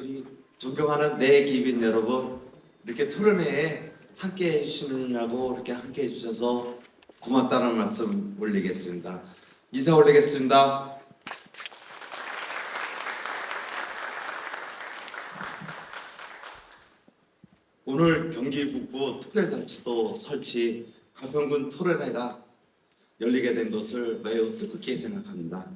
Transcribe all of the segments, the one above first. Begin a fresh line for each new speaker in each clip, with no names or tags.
우리 존경하는 내 기빈 여러분 이렇게 토론회에 함께 해주시느냐고 이렇게 함께 해주셔서 고맙다는 말씀 올리겠습니다. 인사 올리겠습니다. 오늘 경기 북부 특별자치도 설치 가평군 토론회가 열리게 된 것을 매우 뜻깊게 생각합니다.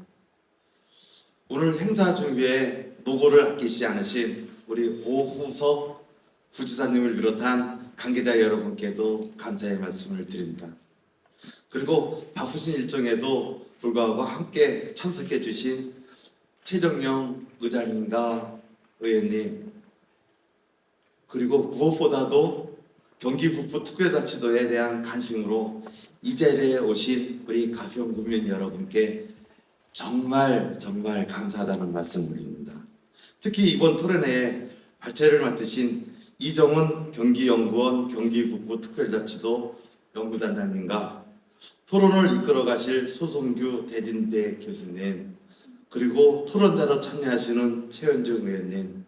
오늘 행사 준비에 노고를 아끼지 않으신 우리 오후석 부지사님을 비롯한 관계자 여러분께도 감사의 말씀을 드립니다. 그리고 바쁘신 일정에도 불구하고 함께 참석해 주신 최정영 의장님과 의원님 그리고 무엇보다도 경기 북부 특별자치도에 대한 관심으로 이 자리에 오신 우리 가평 국민 여러분께 정말 정말 감사하다는 말씀 올립니다. 특히 이번 토론회에 발제를 맡으신 이정은 경기연구원 경기북부 특별자치도 연구단장님과 토론을 이끌어 가실 소송규 대진대 교수님 그리고 토론자로 참여하시는 최현정 의원님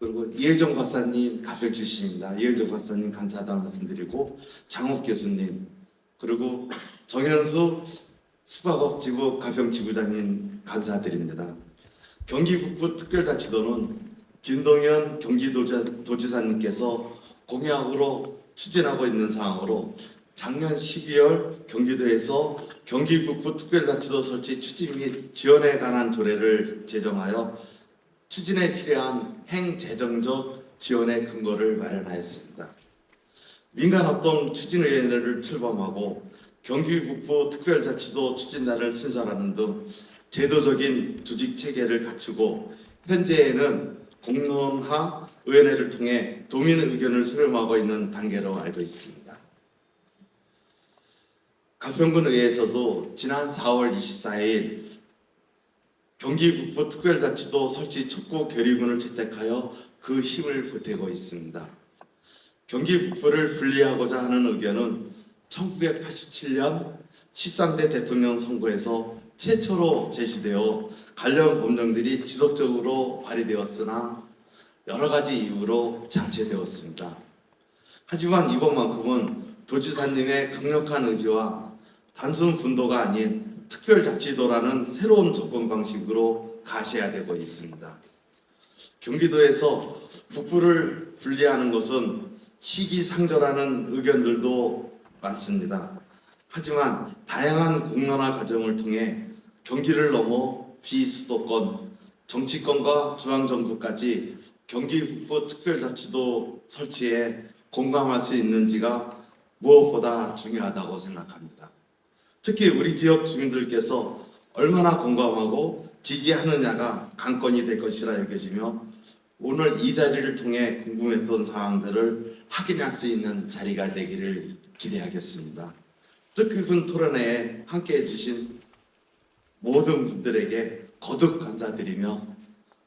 그리고 이혜정 박사님 가평 출신입니다. 이혜정 박사님 감사하다는 말씀드리고 장욱 교수님 그리고 정현수 수박업 지부 가평 지부장님 감사드립니다. 경기 북부 특별자치도는 김동현 경기도지사님께서 공약으로 추진하고 있는 사항으로 작년 12월 경기도에서 경기 북부 특별자치도 설치 추진 및 지원에 관한 조례를 제정하여 추진에 필요한 행재정적 지원의 근거를 마련하였습니다. 민간합동 추진위원회를 출범하고 경기 북부 특별자치도 추진단을 신설하는 등 제도적인 조직 체계를 갖추고 현재에는 공론화 의원회를 통해 도민 의견을 수렴하고 있는 단계로 알고 있습니다. 가평군 의회에서도 지난 4월 24일 경기 북부 특별자치도 설치 촉구 결의문을 채택하여 그 힘을 보태고 있습니다. 경기 북부를 분리하고자 하는 의견은 1987년 13대 대통령 선거에서 최초로 제시되어 관련 법령들이 지속적으로 발의되었으나 여러 가지 이유로 자체되었습니다. 하지만 이번만큼은 도지사님의 강력한 의지와 단순 분도가 아닌 특별자치도라는 새로운 접근 방식으로 가시화되고 있습니다. 경기도에서 북부를 분리하는 것은 시기상조라는 의견들도 많습니다. 하지만 다양한 공론화 과정을 통해 경기를 넘어 비수도권, 정치권과 중앙정부까지 경기 북부 특별자치도 설치에 공감할 수 있는지가 무엇보다 중요하다고 생각합니다. 특히 우리 지역 주민들께서 얼마나 공감하고 지지하느냐가 관건이 될 것이라 여겨지며 오늘 이 자리를 통해 궁금했던 사항들을 확인할 수 있는 자리가 되기를 기대하겠습니다. 뜻깊은 토론회에 함께 해 주신 모든 분들에게 거듭 감사드리며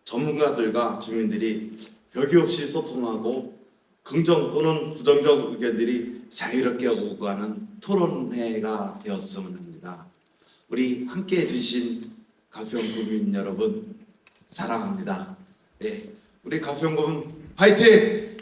전문가들과 주민들이 벽이 없이 소통하고 긍정 또는 부정적 의견들이 자유롭게 오고 가는 토론회가 되었으면 합니다. 우리 함께 해주신 가평 국민 여러분 사랑합니다. 네, 우리 가평군 화이팅!